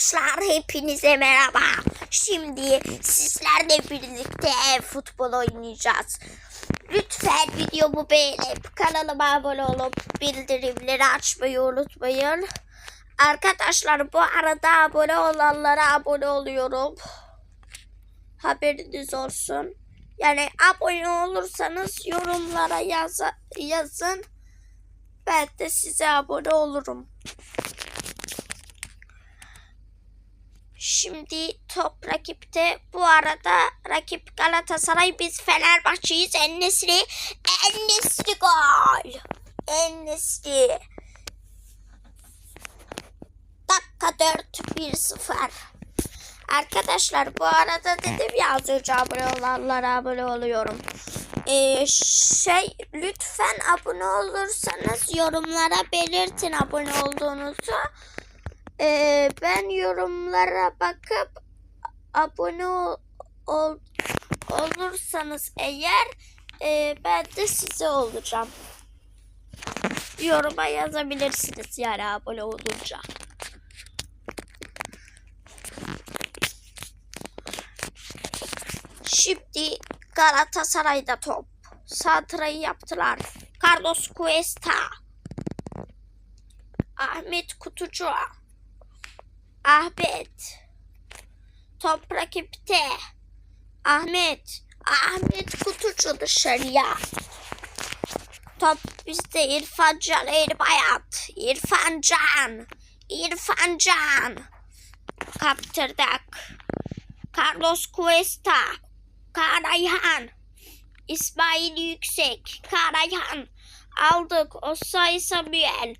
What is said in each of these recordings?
Arkadaşlar hepinize merhaba. Şimdi sizlerle birlikte futbol oynayacağız. Lütfen videomu beğenip kanalıma abone olup bildirimleri açmayı unutmayın. Arkadaşlar bu arada abone olanlara abone oluyorum. Haberiniz olsun. Yani abone olursanız yorumlara yaza- yazın. Ben de size abone olurum. Şimdi top rakipte. Bu arada rakip Galatasaray biz Fenerbahçe'yiz. Ennesri. Ennesri gol. Ennesri. Dakika 4 1-0. Arkadaşlar bu arada dedim ya az önce abone olanlara abone oluyorum. Ee, şey lütfen abone olursanız yorumlara belirtin abone olduğunuzu. Ee, ben yorumlara bakıp abone ol, ol- olursanız eğer e, ben de size olacağım. Yoruma yazabilirsiniz yani abone olunca. Şimdi Galatasaray'da top. Santra'yı yaptılar. Carlos Cuesta. Ahmet Kutucu. Ahmet. Top rakipte. Ahmet. Ahmet Kutucu dışarıya. Top bizde İrfan Can Elbayat. İrfan Can. İrfan Can. Kaptırdık. Carlos Cuesta. Karayhan. İsmail Yüksek. Karayhan. Aldık. Osay Samuel.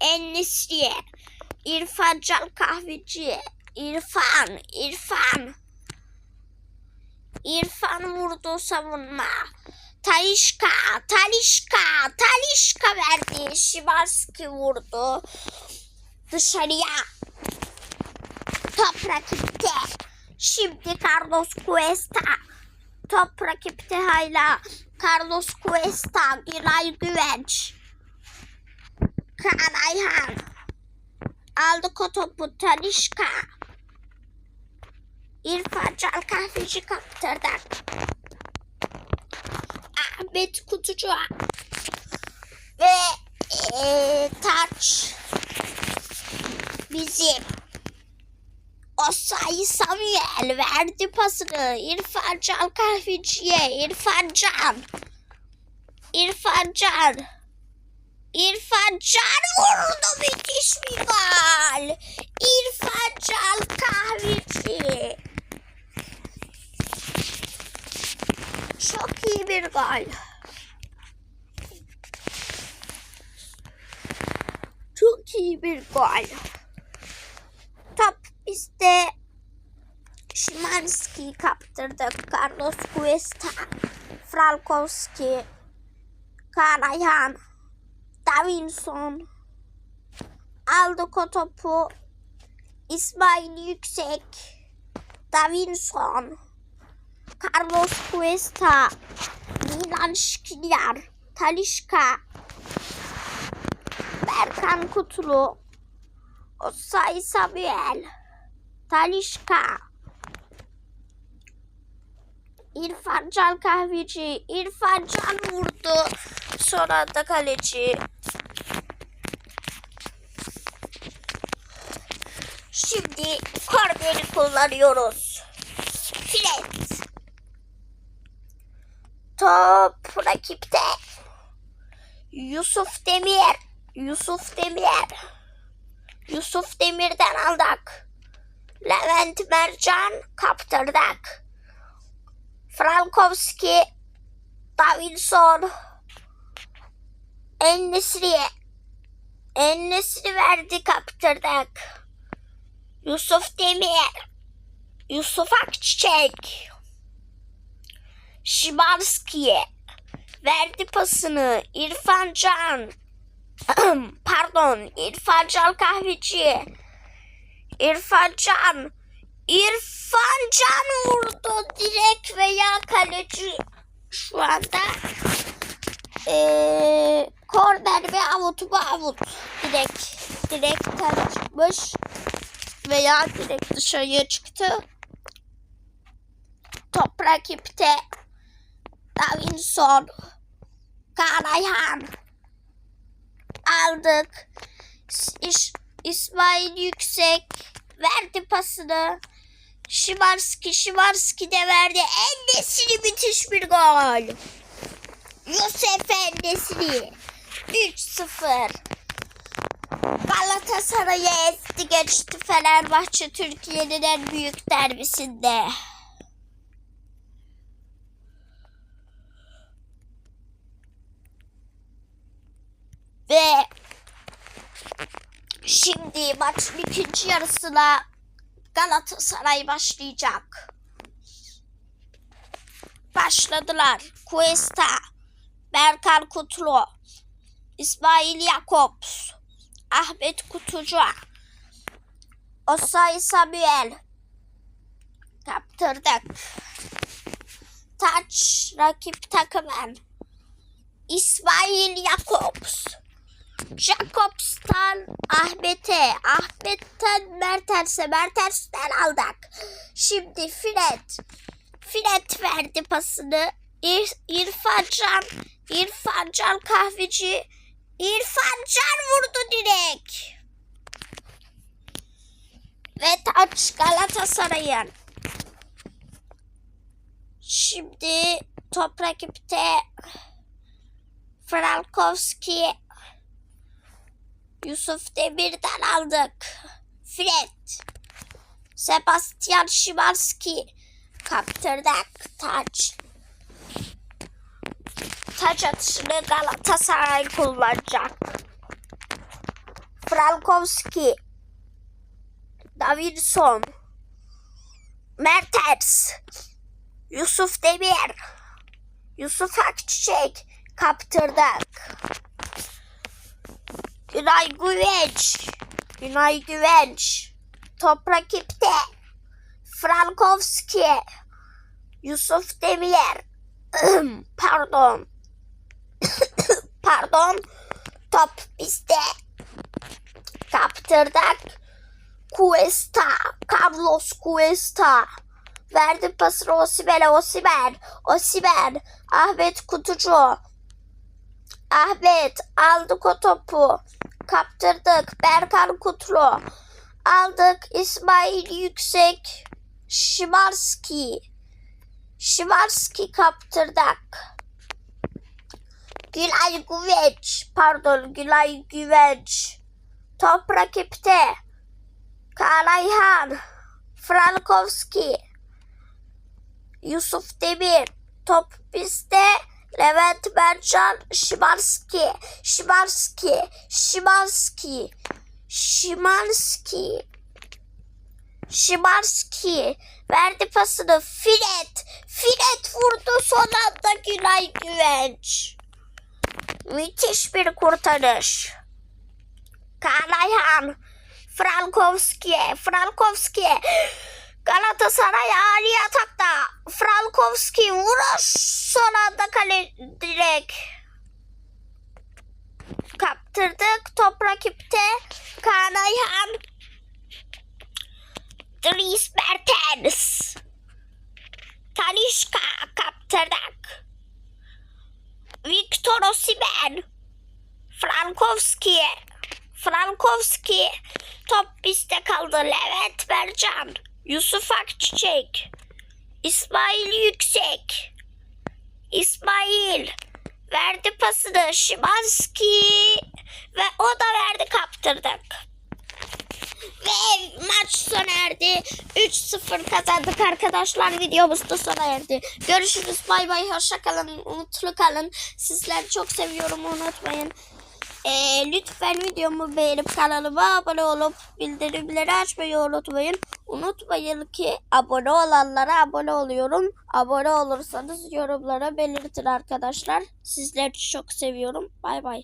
Ennisriye. İrfan Can Kahveci. İrfan. İrfan. İrfan vurdu savunma. Talişka. Talişka. Talişka verdi. Şimanski vurdu. Dışarıya. Top rakipte. Şimdi Carlos Cuesta. Top rakipte hala. Carlos Cuesta. Günay Güvenç. Kaan Ayhan. Aldık o topu Talişka. İrfan Can Kahveci kaptırdı. Ahmet Kutucu. Ve eee taç bizim Osay Samuel verdi pasını İrfan Can Kahveci'ye. İrfan Can. İrfan Can. İrfan Can vurdu müthiş bir gol. İrfan Can Kahveci. Çok iyi bir gol. Çok iyi bir gol. Top bizde Şimanski kaptırdı. Carlos Cuesta, Frankowski, Karayhan, Davinson. Aldık o topu. İsmail Yüksek, Davinson, Carlos Cuesta, Milan Skriniar, Talişka, Berkan Kutlu, Osay Samuel, Talişka, İrfan Can Kahveci, İrfan Can vurdu. Son anda kaleci. Şimdi korneri kullanıyoruz. Fred. Top rakipte. Yusuf Demir. Yusuf Demir. Yusuf Demir'den aldık. Levent Mercan kaptırdık. Frankowski, Davinson, Ennesri'ye. Ennesri verdi kaptırdık. Yusuf Demir, Yusuf Akçiçek, Şimanski'ye verdi pasını İrfan Can. Pardon, İrfan Can Kahveci. İrfan Can. İrfan Can vurdu direkt veya kaleci şu anda eee korner ve avut bu avut direkt direkt çıkmış veya direkt dışarıya çıktı. Toprak ipte Davinson Karayhan aldık. İş, İsmail Yüksek verdi pasını. Şimanski Şimanski de verdi. Endesini müthiş bir gol. Yusuf Endesini 3-0. Galatasaray'ı ezdi geçti Fenerbahçe Türkiye'nin en büyük derbisinde. Ve şimdi maçın ikinci yarısına Galatasaray başlayacak. Başladılar. Cuesta, Berkan Kutlu, İsmail Jakobs, Ahmet Kutucu, Osay Samuel. Kaptırdık. Taç rakip takımın. İsmail Jakobs. Jacobs'tan Ahmet'e, Ahmet'ten Mertens'e, Mertens'ten aldık. Şimdi Fred, Fred verdi pasını. İr, İrfan Can, İrfan Can kahveci, İrfan Can vurdu direkt. Ve taç Galatasaray'ın. Şimdi top rakipte Frankowski Yusuf Demir'den aldık. Fred. Sebastian Szymanski. Kaptırdık. Taç. Taç atışını Galatasaray kullanacak. Frankowski. Davinson. Mertens. Yusuf Demir. Yusuf Akçiçek. Kaptırdık. Günay Güvenç. Günay Güvenç. Toprak ipte. Frankowski. Yusuf Demir. Pardon. Pardon. Top bizde. Kaptırdık. Cuesta. Carlos Cuesta. Verdi pasını Osimen'e Osimen. Osimen. Ahmet Kutucu. Ahmet aldık o topu. Kaptırdık. Berkan Kutlu. Aldık İsmail Yüksek. Şimanski. Şimanski kaptırdık. Gülay Güvenç. Pardon Gülay Güvenç. Top rakipte. Kalayhan. Frankowski. Yusuf Demir. Top bizde. Levent Mercan Şimanski. Şimanski. Şimanski. Şimanski. Şimanski. Verdi pasını. Filet. Filet vurdu son anda Günay Güvenç. Müthiş bir kurtarış. Kalayhan. Frankowski. Frankowski. Galatasaray ani atakta. Frankowski vuruş son anda kale direkt. Kaptırdık. Top rakipte. Kaan Ayhan. Dries Mertens. Talişka kaptırdık. Victor Osimhen. Frankowski. Frankowski. Top bizde kaldı. Levent Mercan. Yusuf Akçiçek. İsmail Yüksek. İsmail. Verdi pasını Şimanski. Ve o da verdi kaptırdık. Ve maç sona erdi. 3-0 kazandık arkadaşlar. Videomuz da sona erdi. Görüşürüz. Bay bay. Hoşça kalın. Mutlu kalın. Sizleri çok seviyorum. Unutmayın. Ee, lütfen videomu beğenip kanalıma abone olup bildirimleri açmayı unutmayın. Unutmayın ki abone olanlara abone oluyorum. Abone olursanız yorumlara belirtin arkadaşlar. Sizleri çok seviyorum. Bay bay.